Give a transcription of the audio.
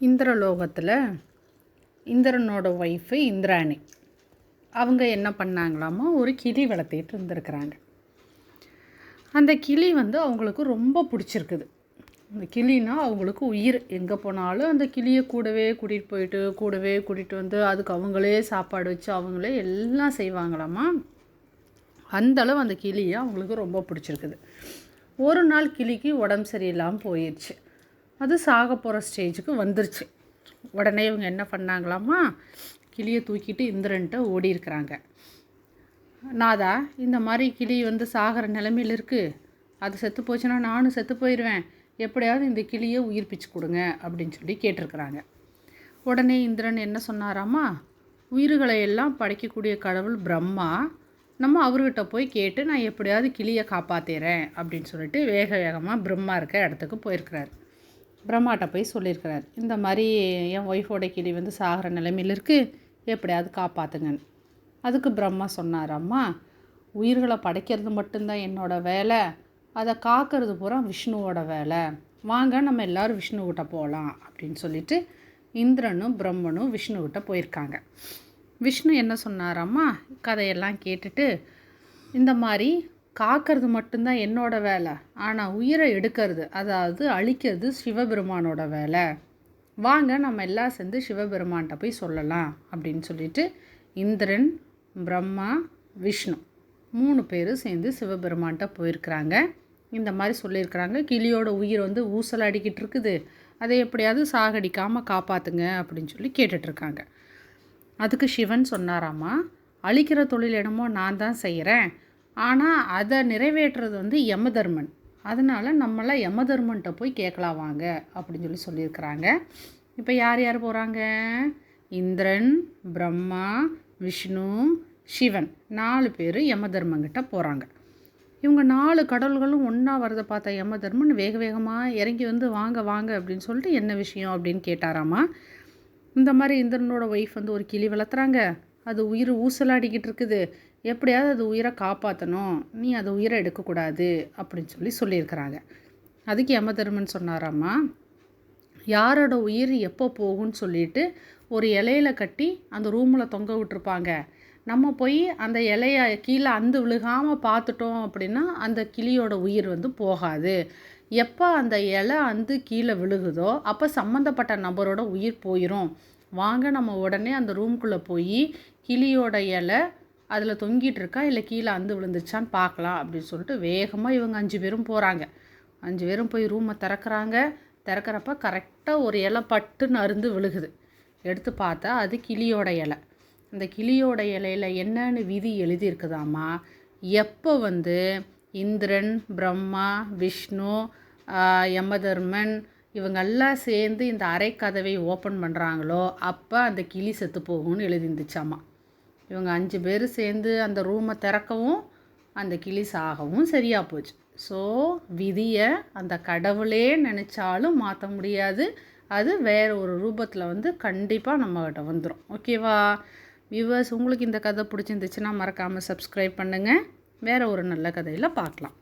இந்திரலோகத்தில் இந்திரனோட wife Indrani. அவங்க என்ன பண்ணாங்களாமா ஒரு கிளி வளர்த்திட்டு இருந்திருக்கிறாங்க. அந்த கிளி வந்து அவங்களுக்கு ரொம்ப பிடிச்சிருக்குது. அந்த கிளினா அவங்களுக்கு உயிர். எங்கே போனாலும் அந்த கிளியை கூடவே கூட்டிகிட்டு போயிட்டு கூடவே கூட்டிகிட்டு வந்து அதுக்கு அவங்களே சாப்பாடு வச்சு அவங்களே எல்லாம் செய்வாங்களாமா? அந்த அளவு அந்த கிளியை அவங்களுக்கு ரொம்ப பிடிச்சிருக்குது. ஒரு நாள் கிளிக்கு உடம்பு சரியில்லாமல் போயிடுச்சு அது சாக போகிற ஸ்டேஜுக்கு வந்துருச்சு. உடனே இவங்க என்ன பண்ணாங்களாமா கிளியை தூக்கிட்டு இந்திரன்ட்ட ஓடி இருக்கிறாங்க நாதா இந்த மாதிரி கிளி வந்து சாகிற நிலமையில் இருக்குது அது செத்து போச்சுன்னா நானும் செத்து போயிடுவேன் எப்படியாவது இந்த கிளியை உயிர்ப்பிச்சு கொடுங்க அப்படின்னு சொல்லி கேட்டிருக்கிறாங்க. உடனே இந்திரன் என்ன சொன்னாராமா உயிர்களை எல்லாம் படைக்கக்கூடிய கடவுள் பிரம்மா. நம்ம அவர்கிட்ட போய் கேட்டு நான் எப்படியாவது கிளியை காப்பாற்றிறேன் அப்படின்னு சொல்லிட்டு வேக வேகமாக பிரம்மா இருக்க இடத்துக்கு போயிருக்கிறாரு. பிரம்மாட்ட போய் சொல்லியிருக்கிறார். இந்த மாதிரி என் ஒய்ஃபோட கிளி வந்து சாகிற நிலைமையில் இருக்குது எப்படியாவது காப்பாற்றுங்கன்னு அதுக்கு பிரம்மா சொன்னாராம்மா உயிர்களை படைக்கிறது மட்டும்தான் என்னோடய வேலை. அதை காக்கிறது பூரா விஷ்ணுவோட வேலை. வாங்க நம்ம எல்லோரும் விஷ்ணுக்கிட்ட போகலாம் அப்படின்னு சொல்லிட்டு இந்திரனும் பிரம்மனும் விஷ்ணுக்கிட்ட போயிருக்காங்க. விஷ்ணு என்ன சொன்னாராம்மா கதையெல்லாம் கேட்டுட்டு இந்த மாதிரி காக்கிறது மட்டும்தான் என்னோட வேலை. ஆனால் உயிரை எடுக்கிறது அதாவது அழிக்கிறது சிவபெருமானோட வேலை. வாங்க நம்ம எல்லாம் சேர்ந்து சிவபெருமான்கிட்ட போய் சொல்லலாம் அப்படின்னு சொல்லிட்டு இந்திரன் பிரம்மா விஷ்ணு மூணு பேரும் சேர்ந்து சிவபெருமான்கிட்ட போயிருக்கிறாங்க. இந்த மாதிரி சொல்லியிருக்கிறாங்க. கிளியோட உயிர் வந்து ஊசல் அடிக்கிட்டு இருக்குது. அதை எப்படியாவது சாகடிக்காமல் காப்பாற்றுங்க அப்படின்னு சொல்லி கேட்டுட்ருக்காங்க. அதுக்கு சிவன் சொன்னாராமா அழிக்கிற தொழில் என்னமோ நான் தான் செய்கிறேன் ஆனால் அதை நிறைவேற்றுறது வந்து யமதர்மன். அதனால் நம்மளாம் யமதர்மன்ட்ட போய் கேட்கலாம் வாங்க அப்படின்னு சொல்லி சொல்லியிருக்கிறாங்க. இப்போ யார் யார் போகிறாங்க இந்திரன் பிரம்மா விஷ்ணு சிவன். நாலு பேர் யமதர்மங்கிட்ட போகிறாங்க இவங்க நாலு கடல்களும் ஒன்றா வரதை பார்த்த யமதர்மன் வேக வேகமாக இறங்கி வந்து வாங்க வாங்க அப்படின்னு சொல்லிட்டு என்ன விஷயம்? அப்படின்னு கேட்டாராமா. இந்த மாதிரி இந்திரனோட ஒய்ஃப் வந்து ஒரு கிளி வளர்த்துறாங்க. அது உயிர் ஊசலாடிக்கிட்டு இருக்குது. எப்படியாவது அது உயிரை காப்பாற்றணும் நீ அது உயிரை எடுக்கக்கூடாது அப்படின்னு சொல்லி சொல்லியிருக்கிறாங்க. அதுக்கு யமதர்மன் சொன்னாராம்மா யாரோட உயிர் எப்போ போகும்னு சொல்லிட்டு ஒரு இலையில கட்டி அந்த ரூமில் தொங்க விட்டுருப்பாங்க. நம்ம போய் அந்த இலைய கீழே அந்து விழுகாமல் பார்த்துட்டோம் அப்படின்னா அந்த கிளியோட உயிர் வந்து போகாது. எப்போ அந்த இலை வந்து கீழே விழுகுதோ அப்போ சம்மந்தப்பட்ட நபரோட உயிர் போயிடும் வாங்க நம்ம உடனே அந்த ரூம்குள்ளே போய் கிளியோட இலை அதில் தொங்கிட்டு இருக்கா? இல்லை கீழே அந்து விழுந்துருச்சான்னு பார்க்கலாம் அப்படின்னு சொல்லிட்டு வேகமாக இவங்க அஞ்சு பேரும் போகிறாங்க அஞ்சு பேரும் போய் ரூமை திறக்கிறாங்க. திறக்கிறப்ப கரெக்டாக ஒரு இலை பட்டுன்னு அருந்து விழுகுது. எடுத்து பார்த்தா அது கிளியோட இலை. அந்த கிளியோட இலையில் என்னன்னு விதி எழுதியிருக்குதாம்மா? எப்போ வந்து இந்திரன் பிரம்மா விஷ்ணு யமதர்மன் இவங்கெல்லாம் சேர்ந்து இந்த அரைக்கதவை ஓப்பன் பண்ணுறாங்களோ அப்போ அந்த கிளி செத்து போகும்னு எழுதிருந்துச்சாம்மா இவங்க அஞ்சு பேர் சேர்ந்து அந்த ரூமை திறக்கவும் அந்த கிளி சாகவும் சரியாக போச்சு. ஸோ விதியை அந்த கடவுளே நினச்சாலும் மாற்ற முடியாது. அது வேறு ஒரு ரூபத்தில் வந்து கண்டிப்பாக நம்மகிட்ட வந்துடும் ஓகேவா வியூவர்ஸ் உங்களுக்கு இந்த கதை பிடிச்சிருந்துச்சுன்னா மறக்காமல் சப்ஸ்கிரைப் பண்ணுங்கள் வேறு ஒரு நல்ல கதையில் பார்க்கலாம்.